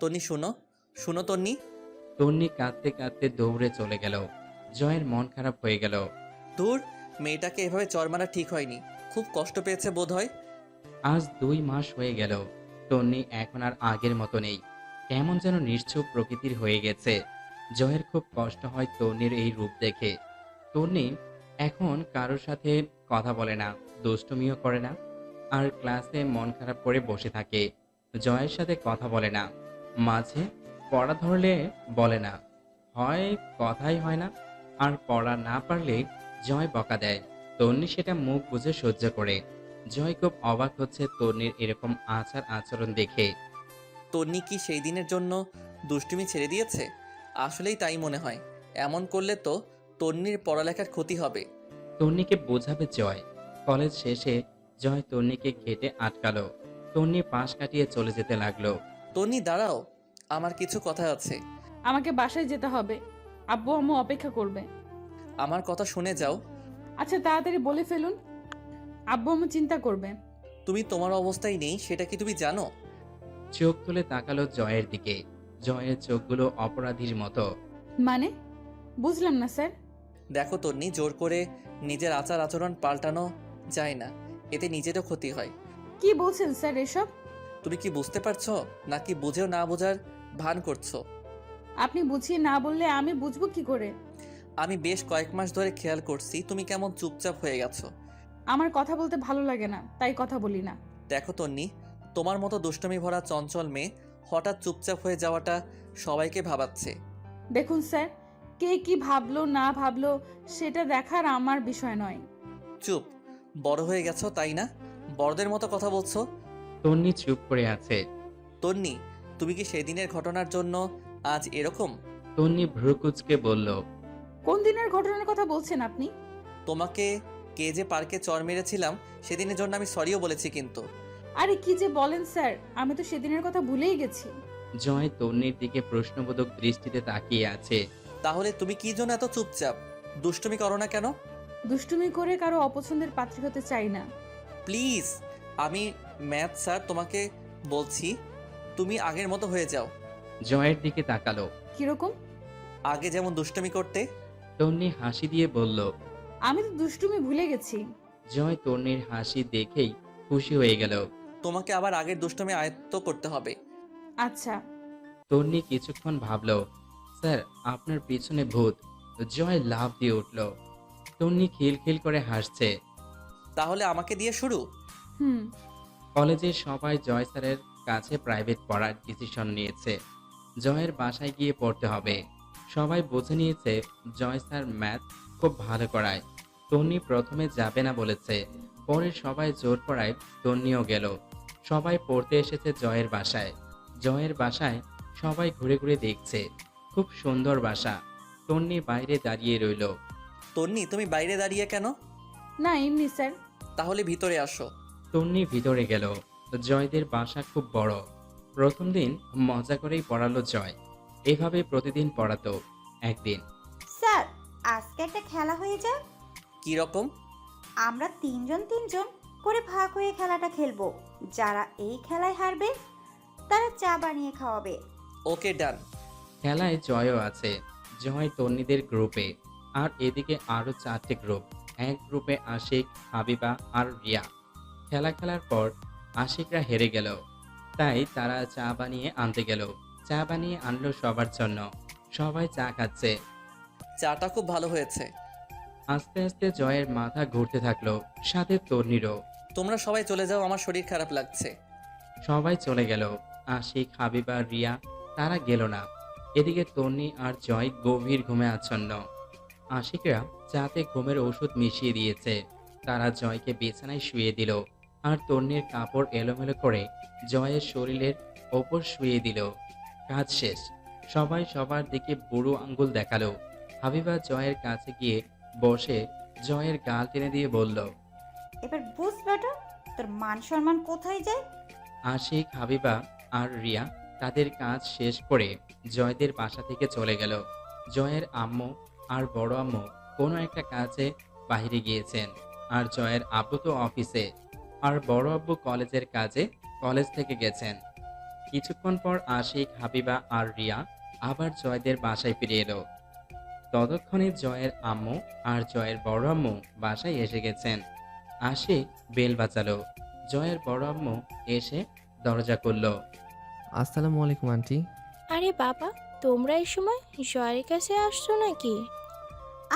তন্নি শুনো। শুনো তন্নি। তন্নি কাঁদতে কাঁদতে দৌড়ে চলে গেল। জয়ের মন খারাপ হয়ে গেল। দূর মেয়েটাকে এভাবে চর মারা ঠিক হয়নি। খুব কষ্ট পেয়েছে বোধ হয় আজ দুই মাস হয়ে গেল। তন্নি এখন আর আগের মতো নেই। কেমন যেন নিশ্চুপ প্রকৃতির হয়ে গেছে। জয়ের খুব কষ্ট হয় তন্নির এই রূপ দেখে। তন্নি এখন কারোর সাথে কথা বলে না দুষ্টুমিও করে না। আর ক্লাসে মন খারাপ করে বসে থাকে। জয়ের সাথে কথা বলে না। মাঝে পড়া ধরলে বলে না। হয় কথাই হয় না আর পড়া না পারলে জয় বকা দেয়। তন্নি সেটা মুখ বুঝে সহ্য করে। জয় খুব অবাক হচ্ছে তন্নির এরকম আচার আচরণ দেখে। তন্নি কি সেই দিনের জন্য দুষ্টুমি ছেড়ে দিয়েছে? আসলেই তাই মনে হয়। এমন করলে তো তন্নির পড়ালেখার ক্ষতি হবে। তন্নিকে বোঝাবে জয়। কলেজ শেষে জয় তন্নিকে ঘেটে আটকালো। তন্নি পাশ কাটিয়ে চলে যেতে লাগল। তন্নি দাঁড়াও আমার কিছু কথা আছে। আমাকে বাসায় যেতে হবে। আব্বু আম্মু অপেক্ষা করবে। আমার কথা শুনে যাও। আচ্ছা তাড়াতাড়ি বলে ফেলুন। আব্বু আম্মু চিন্তা করবে। তুমি তোমার অবস্থায় নেই সেটা কি তুমি জানো? চোখ তুলে তাকালো জয়ের দিকে। জয়ের চোখগুলো অপরাধীর মতো। মানে? বুঝলাম না স্যার। দেখো তন্নি জোর করে নিজের আচার আচরণ পাল্টানো যায় না। এতে নিজেরও ক্ষতি হয়। কি বলছেন স্যার এসব? তুমি কি বুঝতে পারছ নাকি বুঝেও না বোঝার ভান করছ? আপনি বুঝিয়ে না বললে আমি বুঝব কি করে? আমি বেশ কয়েক মাস ধরে খেয়াল করছি তুমি কেমন চুপচাপ হয়ে গেছো। আমার কথা বলতে ভালো লাগে না তাই কথা বলি না। দেখো তন্নি তোমার মতো দুষ্টমি ভরা চঞ্চল মেয়ে হঠাৎ চুপচাপ হয়ে যাওয়াটা সবাইকে ভাবাচ্ছে। দেখুন স্যার কে কি ভাবলো না ভাবলো সেটা দেখার আমার বিষয় নয়। চুপ বড় হয়ে গেছো তাই না? বড়দের মতো কথা বলছো তন্নি চুপ করে আছে। তন্নি তুমি কি সেদিনের ঘটনার জন্য আজ এরকম? তন্নি ভ্রুকুচকে বলল কোন দিনের ঘটনার কথা বলছেন আপনি? তোমাকে কে যে পার্কে চর মেরেছিলাম সেদিনের জন্য আমি সরিও বলেছি কিন্তু। আরে কি যে বলেন স্যার আমি তো সেদিনের কথা ভুলেই গেছি। জয় তন্নির দিকে প্রশ্নবোধক দৃষ্টিতে তাকিয়ে আছে। তাহলে তুমি কি জন্য এত চুপচাপ? দুষ্টুমি করো না কেন? দুষ্টুমি করে কারও অপছন্দের পাত্রী হতে চাই না। প্লিজ আমি ম্যাথ স্যার তোমাকে বলছি তুমি আগের মতো হয়ে যাও। জয়ের দিকে তাকালো। কীরকম? আগে যেমন দুষ্টুমি করতে। তন্নি হাসি দিয়ে বলল আমি তো দুষ্টুমি ভুলে গেছি। জয় তন্নির হাসি দেখেই খুশি হয়ে গেল। তোমাকে আবার আগের দুষ্টুমি আয়ত্ত করতে হবে। আচ্ছা। তন্নি কিছুক্ষণ ভাবল স্যার আপনার পিছনে ভূত। জয় লাভ দিয়ে উঠল। তন্নি খিলখিল করে হাসছে। তাহলে আমাকে দিয়ে শুরু? হুম। কলেজের সবাই জয় স্যারের কাছে প্রাইভেট পড়ার ডিসিশন নিয়েছে। জয়ের বাসায় গিয়ে পড়তে হবে। সবাই বুঝে নিয়েছে জয় স্যার ম্যাথ খুব ভালো করায়। তন্নি প্রথমে যাবে না বলেছে। পরে সবাই জোর করায় তন্নিও গেল। সবাই পড়তে এসেছে জয়ের বাসায়। জয়ের বাসায় সবাই ঘুরে ঘুরে দেখছে। খুব সুন্দর বাসা। তন্নি বাইরে দাঁড়িয়ে রইল। তন্নি তুমি বাইরে দাঁড়িয়ে কেন? না এমনি স্যার। তাহলে ভিতরে আসো। তন্নি ভিতরে গেল। জয়দের বাসা খুব বড়। প্রথম দিন মজা করেই পড়ালো জয়। এভাবে প্রতিদিন পড়াতো একদিন। স্যার আজকে একটা খেলা হয়ে যাক। কি রকম? আমরা তিনজন তিনজন করে ভাগ হয়ে খেলাটা খেলব। যারা এই খেলায় হারবে তারা চা বানিয়ে খাওয়াবে। ওকে ডান। খেলায় জয়ও আছে। জয় তন্নিদের গ্রুপে। আর এদিকে আরও চারটে গ্রুপ। এক গ্রুপে আশিক হাবিবা আর রিয়া। খেলা খেলার পর আশিকরা হেরে গেল। তাই তারা চা বানিয়ে আনতে গেল। চা বানিয়ে আনলো সবার জন্য। সবাই চা খাচ্ছে। চাটা খুব ভালো হয়েছে। আস্তে আস্তে জয়ের মাথা ঘুরতে থাকল সাথে তন্নিরও। তোমরা সবাই চলে যাও আমার শরীর খারাপ লাগছে। সবাই চলে গেল। আশিক হাবিবা রিয়া তারা গেল না। এদিকে তন্নি আর জয় গভীর ঘুমে আচ্ছন্ন। আশিকরা চাতে ঘুমের ওষুধ মিশিয়ে দিয়েছে। তারা জয়কে বিছানায় শুয়ে দিল। আর তন্নির কাপড় এলোমেলো করে জয়ের শরীরের ওপর শুয়ে দিল। কাজ শেষ। সবাই সবার দিকে বুড়ো আঙ্গুল দেখাল। হাবিবা জয়ের কাছে গিয়ে বসে জয়ের গাল টেনে দিয়ে বলল এবার বুঝ বেটা তোর মান সম্মান কোথায় যায়? আশিক হাবিবা আর রিয়া তাদের কাজ শেষ করে জয়দের বাসা থেকে চলে গেল। জয়ের আম্মু আর বড় আম্মু কোনো একটা কাজে বাইরে গিয়েছেন আর জয়ের আব্বু তো অফিসে। আর বড় আব্বু কলেজের কাজে কলেজ থেকে গেছেন। কিছুক্ষণ পর আশিক হাবিবা আর রিয়া আবার জয়দের বাসায় ফিরে এলো। ততক্ষণে জয়ের আম্মু আর জয়ের বড় আম্মু বাসায় এসে গেছেন। আশিক বেল বাঁচালো জয়ের বড় আম্মু এসে দরজা করল আসসালামু আলাইকুম আন্টি। আরে বাবা তোমরা এই সময় জয়ের কাছে আসছো নাকি?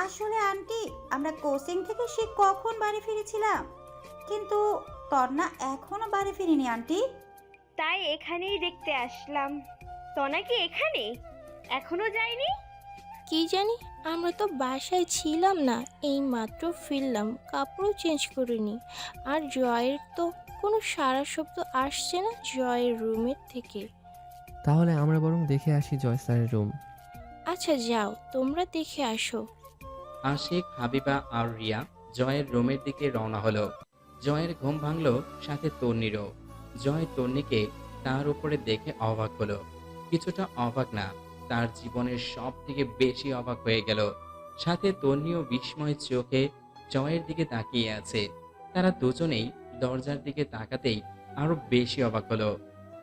আসলে আন্টি আমরা কোচিং থেকে সে কখন বাড়ি ফিরেছিলাম? কিন্তু তন্না এখনও বাড়ি ফিরিনি আন্টি। তাই এখানেই দেখতে আসলাম। তনা কি এখানে? এখনও যায়নি? কি জানি আমরা তো বাসায় ছিলাম না এই মাত্র ফিরলাম কাপড়ও চেঞ্জ করিনি। আর জয়ের তো কোনো সারা শব্দ আসছে না জয়ের রুমের থেকে। তাহলে আমরা বরং দেখে আসি জয় স্যারের রুম। আচ্ছা যাও তোমরা দেখে আসো। আশিক হাবিবা আর রিয়া জয়ের রুমের দিকে রওনা হলো। জয়ের ঘুম ভাঙলো, সাথে তন্নিরও জয় তন্নিকে তার উপরে দেখে অবাক হলো। কিছুটা অবাক না, তার জীবনের সব থেকে বেশি অবাক হয়ে গেল। সাথে তন্নিও বিস্ময় চোখে জয়ের দিকে তাকিয়ে আছে। তারা দুজনেই দরজার দিকে তাকাতেই আরও বেশি অবাক হলো।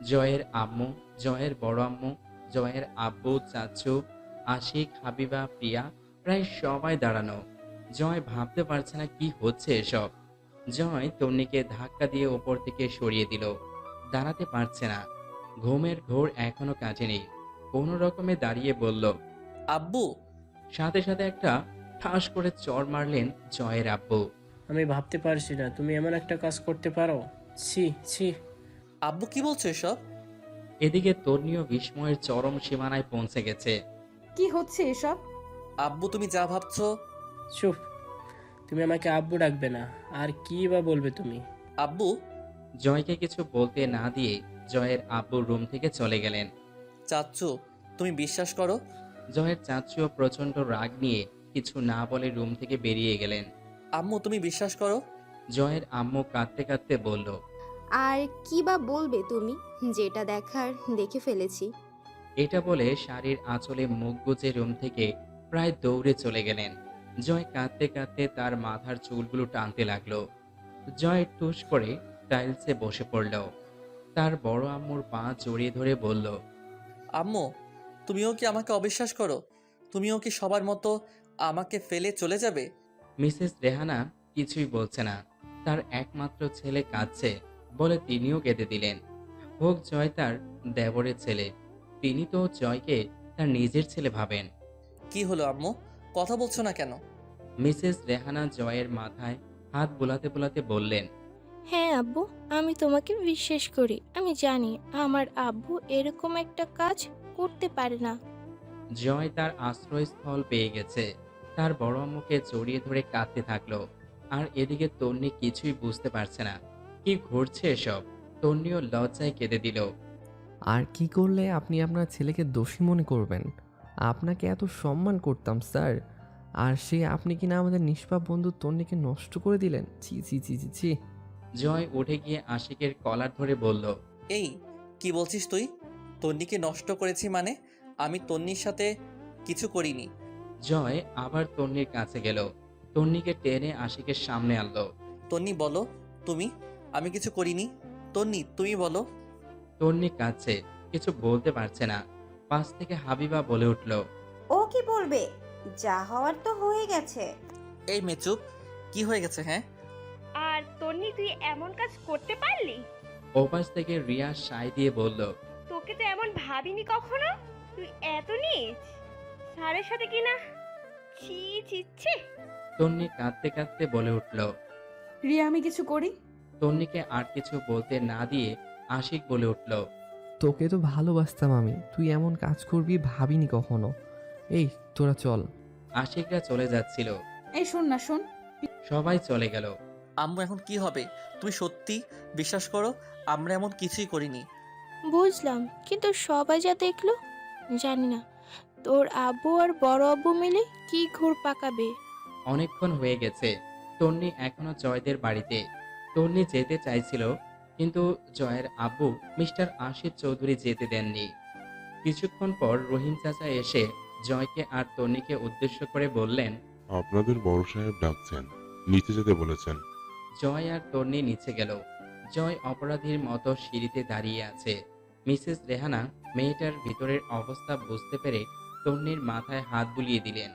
জয়ের আম্মু, জয়ের বড় আম্মু, জয়ের আব্বু, চাচু, আশিক, হাবিবা, প্রিয়া, প্রায় সবাই দাঁড়ানো। জয় ভাবতে পারছে না কি হচ্ছে এসব। জয় তন্নিকে ধাক্কা দিয়ে ওপর থেকে সরিয়ে দিল। দাঁড়াতে পারছে না। ঘুমের ঘোর এখনও কাটেনি কোনো রকমে দাঁড়িয়ে বলল আব্বু! সাথে সাথে একটা ঠাস করে চড় মারলেন জয়ের আব্বু। আমি ভাবতে পারছি না তুমি এমন একটা কাজ করতে পারো? ছি ছি। আব্বু কি বলছো এসব? এদিকে তন্নিও বিস্ময়ের চরম সীমানায় পৌঁছে গেছে। কি হচ্ছে এসব? আব্বু তুমি যা ভাবছ? চুপ। তুমি আমাকে আব্বু ডাকবে না। আর কি বা বলবে তুমি? আব্বু? জয়কে কিছু বলতে না দিয়ে জয়ের আব্বু রুম থেকে চলে গেলেন। চাচ্চু তুমি বিশ্বাস করো? জয়ের চাচিও প্রচণ্ড রাগ নিয়ে কিছু না বলে রুম থেকে বেরিয়ে গেলেন। আম্মু তুমি বিশ্বাস করো? জয়ের আম্মু কাঁদতে কাঁদতে বলল আর কি বা বলবে তুমি? যেটা দেখার দেখে ফেলেছি। এটা বলে শাড়ির আঁচলে মুখ গুজে রুম থেকে প্রায় দৌড়ে চলে গেলেন। জয় কাঁদতে কাঁদতে তার মাথার চুলগুলো টানতে লাগল। জয় টুস করে টাইলসে বসে পড়ল। তার বড় আম্মুর পা জড়িয়ে ধরে বলল আম্মু তুমিও কি আমাকে অবিশ্বাস করো? তুমিও কি সবার মতো আমাকে ফেলে চলে যাবে? মিসেস রেহানা কিছুই বলছে না। তার একমাত্র ছেলে কাঁদছে বলে তিনিও কেঁদে দিলেন। হোক জয় তার দেবরের ছেলে। তিনি তো জয়কে তার নিজের ছেলে ভাবেন। কি হলো আম্মু? কথা বলছো না কেন? মিসেস রেহানা জয়ের মাথায় হাত বোলাতে বোলাতে বললেন হ্যাঁ আব্বু আমি তোমাকে বিশ্বাস করি। আমি জানি আমার আব্বু এরকম একটা কাজ করতে পারে না। জয় তার আশ্রয়স্থল পেয়ে গেছে। তার বড় আম্মুকে জড়িয়ে ধরে কাঁদতে থাকল। আর এদিকে তন্নি কিছুই বুঝতে পারছে না। কি ঘটছে এসব? তন্নিও লজ্জায় কেঁদে দিল। আর কি করলে আপনি আপনার ছেলেকে দোষী মনে করবেন? আপনাকে এত সম্মান করতাম স্যার। আর সে আপনি কিনা আমাদের নিষ্পাপ বন্ধু তন্নিকে নষ্ট করে দিলেন। ছি ছি ছি ছি ছি। জয় উঠে গিয়ে আশিকের কলার ধরে বলল এই কি বলছিস তুই? তন্নিকে নষ্ট করেছি মানে? আমি তন্নির সাথে কিছু করিনি। জয় আবার তন্নির কাছে গেল। তন্নিকে টেনে আশিকের সামনে আনলো। তন্নি বলো তুমি? আমি কিছু করিনি। তন্নি তুমি বলো। তন্নি কাছে কিছু বলতে পারছে না। পাশ থেকে হাবিবা বলে উঠল ও কি বলবে? যা হওয়ার তো হয়ে গেছে। এই মেচুপ কি হয়ে গেছে হ্যাঁ? আর তন্নি তুই এমন কাজ করতে পারলি? ওপাশ থেকে রিয়া সাই দিয়ে বলল তোকে তো এমন ভাবিনি কখনো? তুই এত নিচ। স্যারের সাথে কিনা ছি ছি ছি। তন্নি কাঁদতে কাঁদতে বলে উঠল রিয়া আমি কিছু করি? তন্নিকে আর কিছু বলতে না দিয়ে আশিক বলে উঠল তোকে তো ভালোবাসতাম আমি। তুই এমন কাজ করবি ভাবিনি কখনো। এই তোরা চল। আশিকরা চলে যাচ্ছিল। এই শোন না শোন। সবাই চলে গেল। আম্মু এখন কি হবে? তুমি সত্যি বিশ্বাস করো? আমরা এমন কিছুই করিনি। বুঝলাম কিন্তু সবাই যা দেখল জানি না। তোর আব্বু আর বড় আব্বু মিলে কি ঘুর পাকাবে? অনেকক্ষণ হয়ে গেছে। তন্নি এখনও জয়দের বাড়িতে। তন্নি যেতে চাইছিল কিন্তু জয়ের আব্বু মিস্টার আশির চৌধুরী যেতে দেননি। কিছুক্ষণ পর রহিম চাচা এসে জয়কে আর তনিকে উদ্দেশ্য করে বললেন আপনাদের বড় সাহেব ডাকছেন নিচে যেতে বলেছেন। জয় আর তন্নি নিচে গেল। জয় অপরাধীর মতো সিঁড়িতে দাঁড়িয়ে আছে। মিসেস রেহানা মেয়েটার ভিতরের অবস্থা বুঝতে পেরে তন্নির মাথায় হাত বুলিয়ে দিলেন।